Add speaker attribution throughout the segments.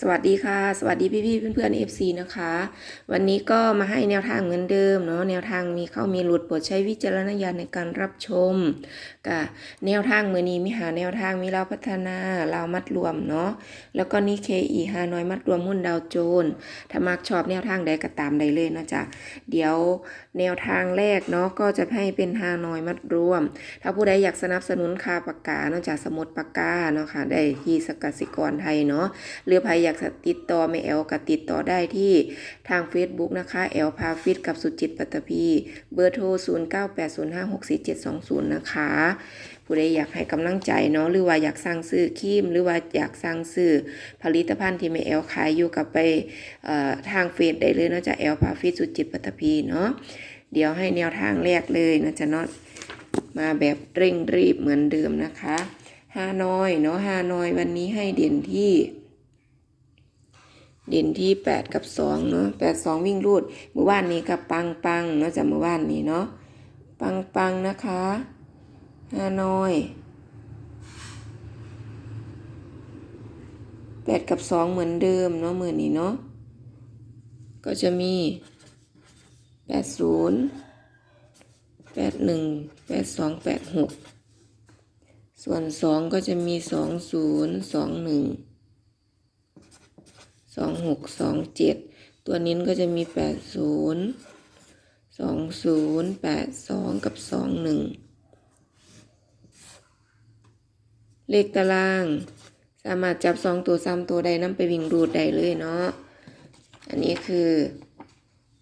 Speaker 1: สวัสดีค่ะ สวัสดีพี่ๆเพื่อนๆ FC นะคะ วันนี้ก็มาให้แนวทางเหมือนเดิมเนาะแนวทางมีเข้ามีหลุดโปรดใช้วิจารณญาณในการรับชมกับแนวทางมือนี้มีหาแนวทางมีเราพัฒนาเรามัดรวมเนาะแล้วก็นี่เคอีฮานอยมัดรวมหุ้นดาวโจนถ้ามักชอบแนวทางใดก็ตามใดเลยนะจ๊ะเดี๋ยวแนวทางแรกเนาะก็จะให้เป็นฮานอยมัดรวม ถ้าผู้ใดอยากสนับสนุนคาปากกาเนาะจากสมุดปากกาเนาะค่ะได้ที่สกสิกรไทยเนาะหรือใครอยากติดต่อไม่แอลกับติดต่อได้ที่ทาง Facebook นะคะแอลพาฟิตกับสุจิตปัตตภีเบอร์โทร 0980564720 นะคะผู้ใดอยากให้กำลังใจเนาะหรือว่าอยากสั่งซื้อครีม หรือว่าอยากสั่งซื้อผลิตภัณฑ์ที่ไม่แอลขายอยู่กับไปทางเฟซได้เลยเนาะจะแอลพาฟิตสุจิตปัตตภีเนาะเดี๋ยวให้แนวทางแรกเลยนะจะเนาะมาแบบเร่งรีบเหมือนเดิมนะคะฮานอยเนาะฮานอยวันนี้ให้เด่นที่ เด่นที่ 8 กับ 2 เนาะ8 2 วิ่งรูดเมื่อวานนี้กับปังปังเนาะจากเมื่อวานนี้เนาะปังปังนะคะฮานอย8กับ2เหมือนเดิมเนาะมือนี้เนาะก็จะมี80 81 82 86ส่วน2ก็จะมี20 21สองห กสองเจ็ดตัวนิ้นก็จะมีแปดศูนย์สองศูนย์แปดสองกับสองหนึ่งเลขตาราง สามารถจับสองตัวสามตัวได้นำไปวิ่งรูดได้เลยเนาะอันนี้คือ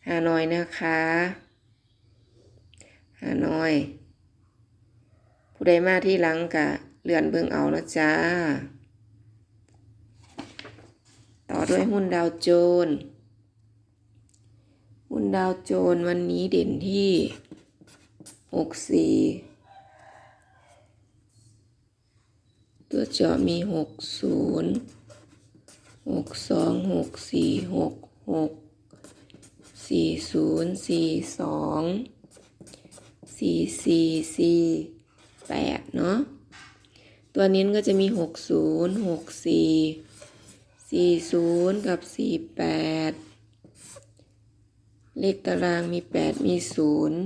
Speaker 1: ฮานอยนะคะฮานอย ผู้ใดมาที่หลังกะเลื่อนเบิ่งเอานะจ้า ด้วยหุ้นดาวโจนส์หุ้นดาวโจนส์วันนี้เด่นที่หกสี่ตัวเจาะมีหกศูนย์หกสองหกสี่หกหกสี่ศูนย์สี่สองสี่สี่สี่แปดเนาะตัวนี้ก็จะมีหกศูนย์หกสี่ สี่ศูนย์กับสี่แปดเลขตารางมีแปดมีศูนย์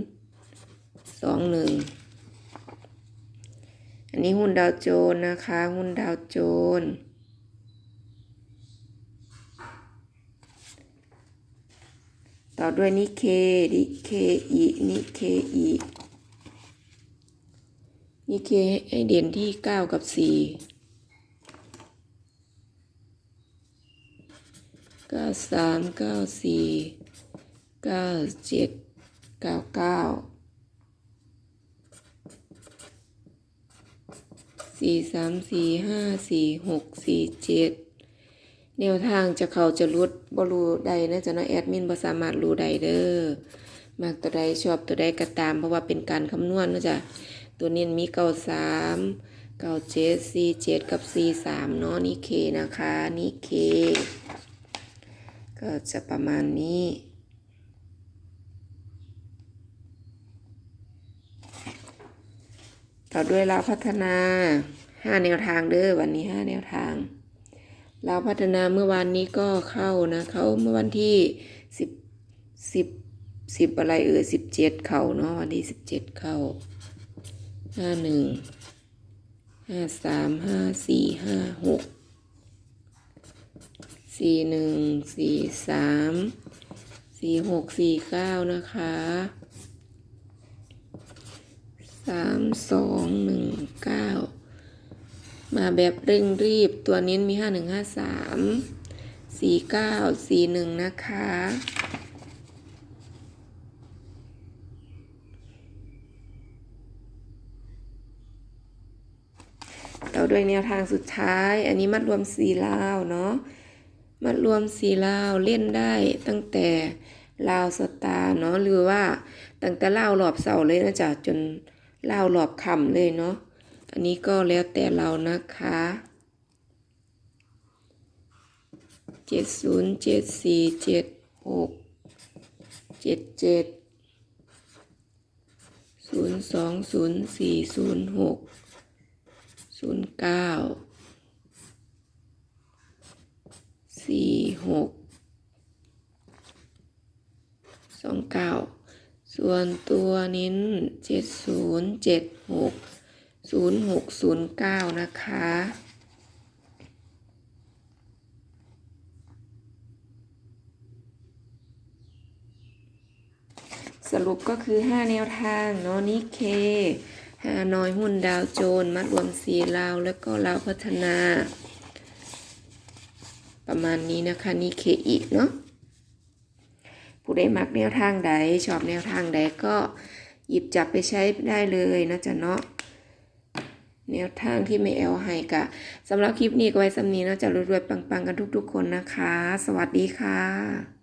Speaker 1: สองหนึ่งอันนี้หุ้นดาวโจน์นะคะ หุ้นดาวโจน์ต่อด้วยนิเคนิเคอีนิเคอีนิเคให้เด่นที่เก้ากับสี่ เก้า สามเก้าสี่เก้าเจ็ดเก้าเก้าสี่สามสี่ห้าสี่หกสี่เจ็ดแนวทางจะเขาจะรุดบรูใดนะจะน้อแอดมินบ่สามารถรู้ใดเด้อมากตัวใดชอบตัวใดก็ตาม เพราะว่าเป็นการคำนวณนะจ๊ะตัวนี้มีเก้าสามเก้าเจ็ดสี่เจ็ดกับสี่สามเนาะนี่เคนะคะนี่เค ก็จะประมาณนี้ ต่อด้วยเราวพัฒนาห้าแนวทางเด้อวันนี้ห้าแนวทาง เราพัฒนาเมื่อวานนี้ก็เข้านะ เข้าเมื่อวันที่สิบสิบสิบอะไรเออสิบเจ็ดเข้าเนาะวันที่สิบเจ็ดเข้าห้าหนึ่งห้าสามห้าสี่ห้าหก สี่หนึ่งสี่สามสี่หกสี่เก้านะคะสามสองหนึ่งเก้ามาแบบเร่งรีบตัวนี้มีห้าหนึ่งห้าสามสี่เก้าสี่หนึ่งนะคะต่อด้วยแนวทางสุดท้าย อันนี้มัดรวมสีลาวเนาะ มัดรวมสีลาวเล่นได้ตั้งแต่ลาวสตาร์เนาะหรือว่าตั้งแต่ลาวหลอบเสาเลยนะจ๊ะจนลาวหลอบค่ำเลยเนาะอันนี้ก็แล้วแต่เรานะคะเจ็ดศูนย์เจ็ดสี่เจ็ดหกเจ็ดเจ็ดศูนย์สองศูนย์สี่ศูนย์หกศูนย์เก้า สี่หกสองเก้าส่วนตัวนิ้นเจ็ดศูนย์เจ็ดหกศูนย์หกศูนย์เก้านะคะสรุปก็คือ 5 แนวทางเนาะนิเคฮานอยหุ้นดาวโจน มัดรวมสีลาว แล้วก็ลาวพัฒนา ประมาณนี้นะคะนี่เคอีกเนาะผู้ใดมักแนวทางใดชอบแนวทางใดก็หยิบจับไปใช้ได้เลยนะจ๊ะเนาะแนวทางที่ไม่แอลให้กะสำหรับคลิปนี้ก็ไว้สำนีนะจะรวยๆปังๆกันทุกๆคนนะคะ สวัสดีค่ะ